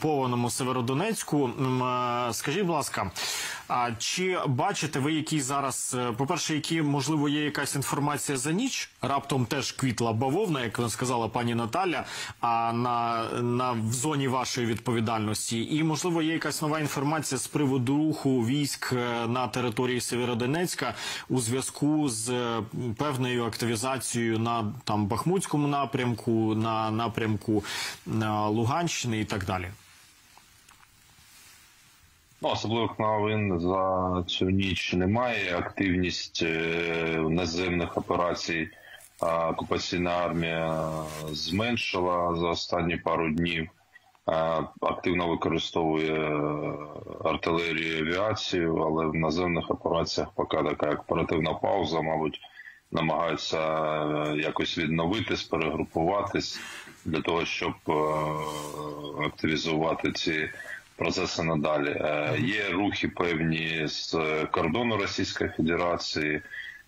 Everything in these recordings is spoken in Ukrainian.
окупованому Северодонецьку. Е, Скажіть, будь ласка, чи бачите ви, які зараз, е, по-перше, які можливо є якась інформація за ніч? Раптом теж квітла бавовна, як сказала пані Наталя. А на, на в зоні вашої відповідальності, і можливо є якась нова інформація з приводу руху військ е, на території Сєвєродонецька у зв'язку з певною активізацією на там Бахмутському напрямку, на напрямку на Луганщини і так далі. Ну, особливих новин за цю ніч немає. Активність е, наземних операцій окупаційна армія зменшила за останні пару днів. Активно використовує е, артилерію і авіацію, але в наземних операціях поки така оперативна пауза, мабуть, намагаються е, якось відновитись, перегрупуватись для того, щоб активізувати ці процеси надалі. Е, Є рухи певні з кордону Російської Федерації,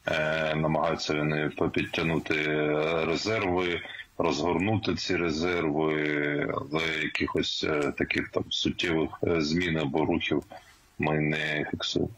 е, намагаються вони підтягнути резерви, розгорнути ці резерви, але якихось е, таких там суттєвих е, змін або рухів ми не фіксуємо.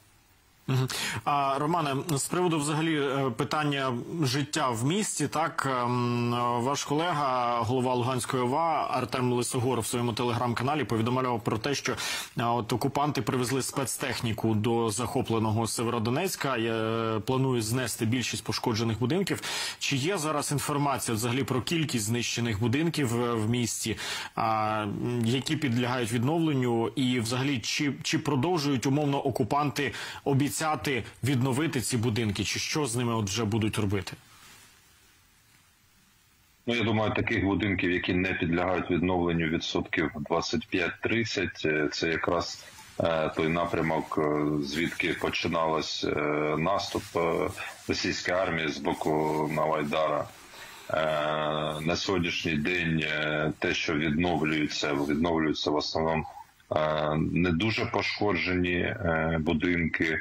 А Романе, з приводу взагалі е, питання життя в місті, так ем, ваш колега, голова Луганської ОВА Артем Лисогор в своєму телеграм-каналі повідомляв про те, що е, от окупанти привезли спецтехніку до захопленого Северодонецька. е, Планують знести більшість пошкоджених будинків. Чи є зараз інформація взагалі про кількість знищених будинків в місті, які підлягають відновленню, і взагалі чи, чи продовжують умовно окупанти обіцяти відновити ці будинки, чи що з ними от вже будуть робити? Ну, я думаю, таких будинків, які не підлягають відновленню відсотків 25-30, е, це якраз е, той напрямок, е, звідки починалось наступ російської армії з боку Навайдара. На сьогоднішній день те, що відновлюється, відновлюються в основному не дуже пошкоджені будинки.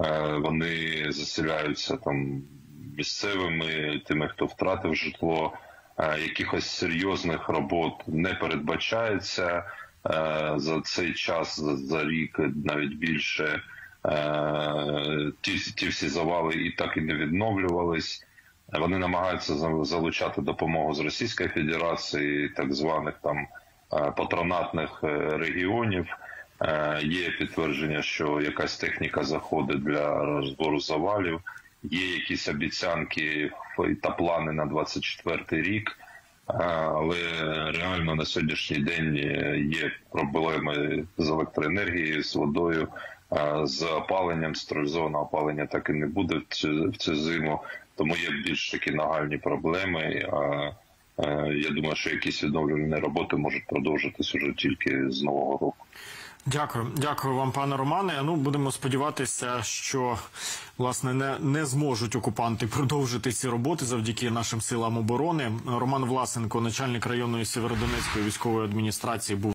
Е, Вони заселяються там місцевими, тими, хто втратив житло. Е, Якихось серйозних робот не передбачається Е, за цей час, за- рік, навіть більше. Ті, ті всі завали і так і не відновлювались. Вони намагаються залучати допомогу з Російської Федерації, так званих там патронатних регіонів. Е, Є підтвердження, що якась техніка заходить для розбору завалів. Є якісь обіцянки та плани на 24 рік. Е, Але реально на сьогоднішній день е, є проблеми з електроенергією, з водою, з опаленням, централізованого опалення так і не буде в цю, зиму, тому є більш такі нагальні проблеми. Я думаю, що якісь відновлювальні роботи можуть продовжитись уже тільки з нового року. Дякую, дякую вам, пане Романе. Ну будемо сподіватися, що власне не, не зможуть окупанти продовжити ці роботи завдяки нашим силам оборони. Роман Власенко, начальник районної Сєвєродонецької військової адміністрації, був.